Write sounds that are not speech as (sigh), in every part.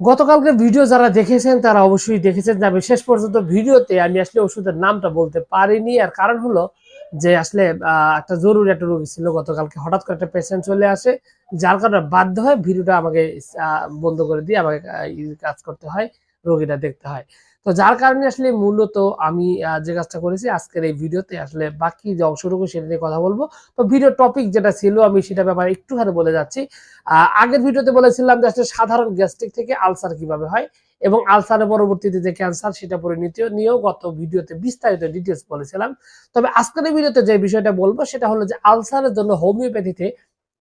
গতকালকে ভিডিও যারা দেখেছেন, তারা অবশ্যই দেখেছেন যে আমি শেষ পর্যন্ত ভিডিওতে আমি আসলে ওষুধের নামটা বলতে পারিনি। আর কারণ হলো যে আসলে একটা জরুরি একটা রোগী ছিল গতকালকে। হঠাৎ করে একটা পেশেন্ট চলে আসে, যার কারণে বাধ্য হয় ভিডিওটা আমাকে বন্ধ করে দিয়ে আমাকে কাজ করতে হয়, রোগীটা দেখতে হয়। তো যার কারণে আসলে মূলত আমি যে কাজটা করেছি আজকের এই ভিডিওতে আসলে বাকি যে অংশটুকু সেটা নিয়ে কথা বলব। তো ভিডিও টপিক যেটা ছিল আমি সেটা ব্যাপারে একটুখানি বলে যাচ্ছি। আগের ভিডিওতে বলেছিলাম যে আসলে সাধারণ গ্যাস্ট্রিক থেকে আলসার কীভাবে হয় এবং আলসারের পরবর্তীতে যে ক্যান্সার সেটা পরিণতি নিয়েও গত ভিডিওতে বিস্তারিত ডিটেলস বলেছিলাম। তবে আজকের ভিডিওতে যে বিষয়টা বলব সেটা হলো যে আলসারের জন্য হোমিওপ্যাথিতে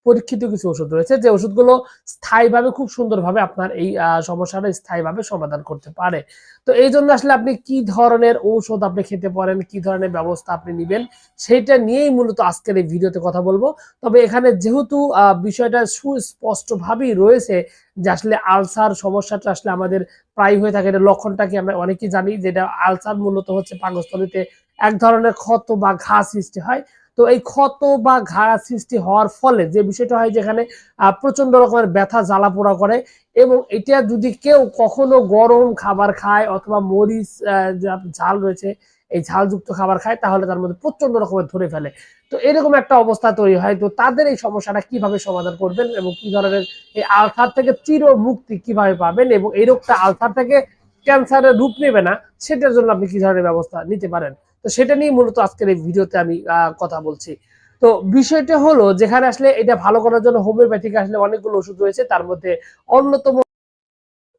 পরীক্ষিত কিছু ওষুধ রয়েছে, যে ওষুধগুলো স্থায়ীভাবে, খুব সুন্দরভাবে আপনার এই সমস্যাটা স্থায়ীভাবে সমাধান করতে পারে। তো এই জন্য আসলে আপনি কি ধরনের ঔষধ আপনি খেতে পারেন, কি ধরনের ব্যবস্থা আপনি নেবেন, সেইটা নিয়েই মূলত আজকের এই ভিডিওতে কথা বলব। তবে এখানে যেহেতু বিষয়টা সুস্পষ্টভাবেই রয়েছে যে আসলে আলসার সমস্যাটা আসলে আমাদের প্রায় হয়ে থাকে, এটা লক্ষণটা কি আমরা অনেকেই জানি, যেটা আলসার মূলত হচ্ছে পাকস্থলিতে এক ধরনের ক্ষত বা ঘা সৃষ্টি হয়। তো এই ক্ষত বা ঘা সৃষ্টি হওয়ার ফলে যে বিষয়টা হয় যেখানে প্রচণ্ড রকমের ব্যথা জ্বালা পোড়া করে এবং এটা যদি কেউ কখনো গরম খাবার খায় অথবা মরিচ ঝাল রয়েছে, এই ঝালযুক্ত খাবার খায়, তাহলে তার মধ্যে প্রচণ্ড রকমের ধরে ফেলে। তো এরকম একটা অবস্থা তৈরি হয়। তো তাদের এই সমস্যাটা কীভাবে সমাধান করবেন এবং কি ধরনের এই আলসার থেকে চির মুক্তি কীভাবে পাবেন এবং এই রোগটা আলসার থেকে ক্যান্সারের রূপ নেবে না, সেটার জন্য আপনি কি ধরনের ব্যবস্থা নিতে পারেন? তো সেটা নিয়ে মূলত আজকের এই ভিডিওতে আমি কথা বলছি। তো বিষয়টা হলো, যেখানে আসলে এটা ভালো করার জন্য হোমিওপ্যাথিক আসলে অনেকগুলো ওষুধ রয়েছে, তার মধ্যে অন্যতম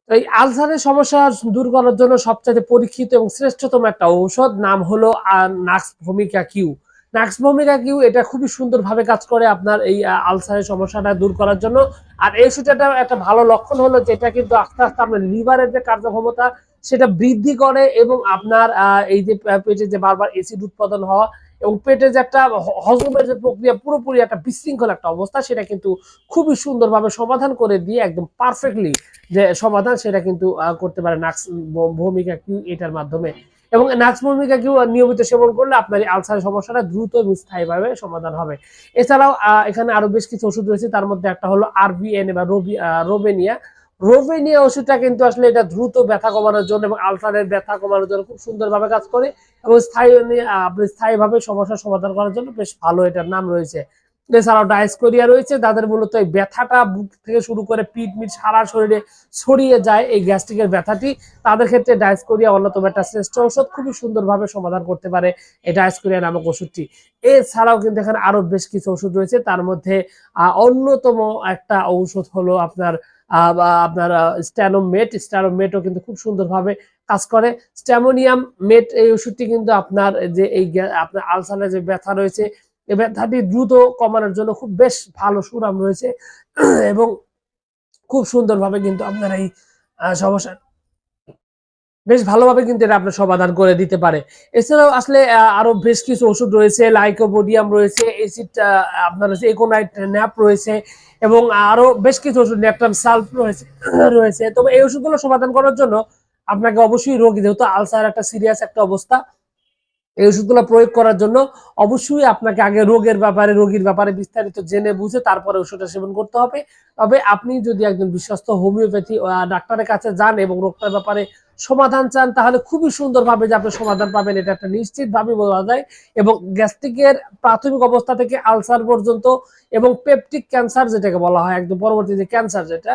এই আলসারের সমস্যা দূর করার জন্য সবচেয়ে পরীক্ষিত এবং শ্রেষ্ঠতম একটা ঔষধ, নাম হলো নাক্স ভূমিকা কিউ। নাক্স ভূমিকা কিউ এটা খুবই সুন্দরভাবে কাজ করে আপনার এই আলসারের সমস্যাটা দূর করার জন্য। আর এই ওষুধটা একটা ভালো লক্ষণ হলো যেটা কিন্তু আস্তে আস্তে আপনার লিভারের যে কার্যক্ষমতা সেটা বৃদ্ধি করে এবং আপনার এই যে পেটে যে বারবার এসিড উৎপাদন হওয়া এবং পেটে যে একটা হজমের যে প্রক্রিয়া পুরোপুরি একটা বিশৃঙ্খল একটা অবস্থা, সেটা কিন্তু খুবই সুন্দরভাবে সমাধান করে দিয়ে একদম পারফেক্টলি যে সমাধান সেটা কিন্তু করতে পারে নাক্স ভূমিকা কিউ এটার মাধ্যমে। এবং নাক্স ভূমিকা কিউ নিয়মিত সেবন করলে আপনার এই আলসারের সমস্যাটা দ্রুত এবং স্থায়ীভাবে সমাধান হবে। এছাড়াও এখানে আরও বেশ কিছু ওষুধ রয়েছে, তার মধ্যে একটা হলো আরবিএন বা রোবি রোবেনিয়া। রোবেনিয়া ওষুধটা কিন্তু আসলে এটা দ্রুত ব্যথা কমানোর জন্য এবং আলসারের ব্যথা কমানোর জন্য খুব সুন্দরভাবে কাজ করে এবং স্থায়ী, আপনি স্থায়ীভাবে সমস্যার সমাধান করার জন্য বেশ ভালো এটার নাম রয়েছে। এছাড়াও ডায়াসকোরিয়া রয়েছে তাদের মূলত এই ব্যথাটা বুক থেকে শুরু করে পিঠ, মিট, সারা শরীরে ছড়িয়ে যায় এই গ্যাস্ট্রিকের ব্যথাটি। তাদের ক্ষেত্রে ডায়াসকোরিয়া অন্যতম একটা শ্রেষ্ঠ ঔষধ, খুবই সুন্দরভাবে সমাধান করতে পারে এই ডায়াসকোরিয়া নামক ওষুধটি। এছাড়াও কিন্তু এখানে আরও বেশ কিছু ওষুধ রয়েছে, তার মধ্যে অন্যতম একটা ঔষধ হলো আপনার আপনার স্ট্যানোমেট, স্ট্যানোমেটও কিন্তু খুব সুন্দরভাবে কাজ করে। স্ট্যামোনিয়াম মেট এই ওষুধটি কিন্তু আপনার যে এই আপনার আলসারের যে ব্যথা রয়েছে এই ব্যথাটি দ্রুত কমানোর জন্য খুব বেশ ভালো সুরাম রয়েছে। (clears throat) এবং খুব সুন্দরভাবে কিন্তু আপনার এই সমস্যা বেশ ভালোভাবে কিন্তু এটা আপনার সমাধান করে দিতে পারে। এছাড়াও আসলে আরও বেশ কিছু ওষুধ রয়েছে, লাইকোবোডিয়াম রয়েছে এসিড আপনার হচ্ছে একোনাইট ন্যাপ রয়েছে এবং আরও বেশ কিছু ওষুধ, ন্যাপটাম সালফ রয়েছে (coughs) রয়েছে। তবে এই ওষুধগুলো সমাধান করার জন্য আপনাকে অবশ্যই রোগী, যেহেতু আলসার একটা সিরিয়াস একটা অবস্থা, এই ওষুধগুলো প্রয়োগ করার জন্য অবশ্যই আপনাকে আগে রোগের ব্যাপারে, রোগীর ব্যাপারে বিস্তারিত জেনে বুঝে তারপরে ওষুধটা সেবন করতে হবে। তবে আপনি যদি একজন বিশ্বস্ত হোমিওপ্যাথি ডাক্তারের কাছে যান এবং রোগটার ব্যাপারে সমাধান চান, তাহলে খুবই সুন্দরভাবে যে আপনি সমাধান পাবেন, এটা একটা নিশ্চিতভাবে বলা যায়। এবং গ্যাস্ট্রিকের প্রাথমিক অবস্থা থেকে আলসার পর্যন্ত এবং পেপটিক ক্যান্সার যেটাকে বলা হয়, একদম পরবর্তী যে ক্যান্সার যেটা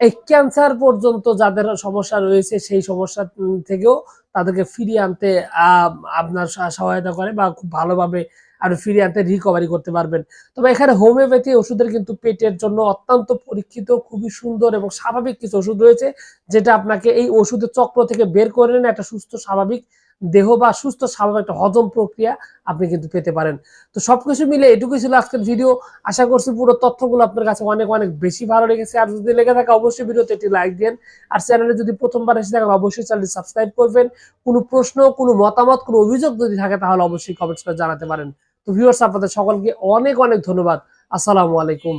এই ক্যান্সার পর্যন্ত যাদের সমস্যা রয়েছে, সেই সমস্যা থেকেও তাদেরকে ফিরিয়ে আনতে আপনার সহায়তা করে বা খুব ভালোভাবে আর ফিরিয়ে আনতে রিকভারি করতে পারবেন। তবে এখানে হোমিওপ্যাথি ওষুধের কিন্তু পেটের জন্য অত্যন্ত পরীক্ষিত, খুবই সুন্দর এবং স্বাভাবিক কিছু ওষুধ রয়েছে, যেটা আপনাকে এই ওষুধের চক্র থেকে বের করে একটা সুস্থ, স্বাভাবিক দেহ বা সুস্থ স্বাভাবিক একটা হজম প্রক্রিয়া আপনি কিন্তু পেতে পারেন। তো সবকিছু মিলে এটুকুই ছিল আজকের ভিডিও। আশা করছি পুরো তথ্যগুলো আপনার কাছে অনেক অনেক বেশি ভালো লেগেছে। আর যদি লেগে থাকে অবশ্যই ভিডিওতে একটি লাইক দেন। আর চ্যানেলে যদি প্রথমবার এসে থাকেন, অবশ্যই চ্যানেলটি সাবস্ক্রাইব করবেন। কোনো প্রশ্ন, কোনো মতামত, কোনো অভিযোগ যদি থাকে, তাহলে অবশ্যই কমেন্টস করে জানাতে পারেন। তো ভিউয়ার্স আপনাদের সকলকে অনেক অনেক ধন্যবাদ। আসসালামু আলাইকুম।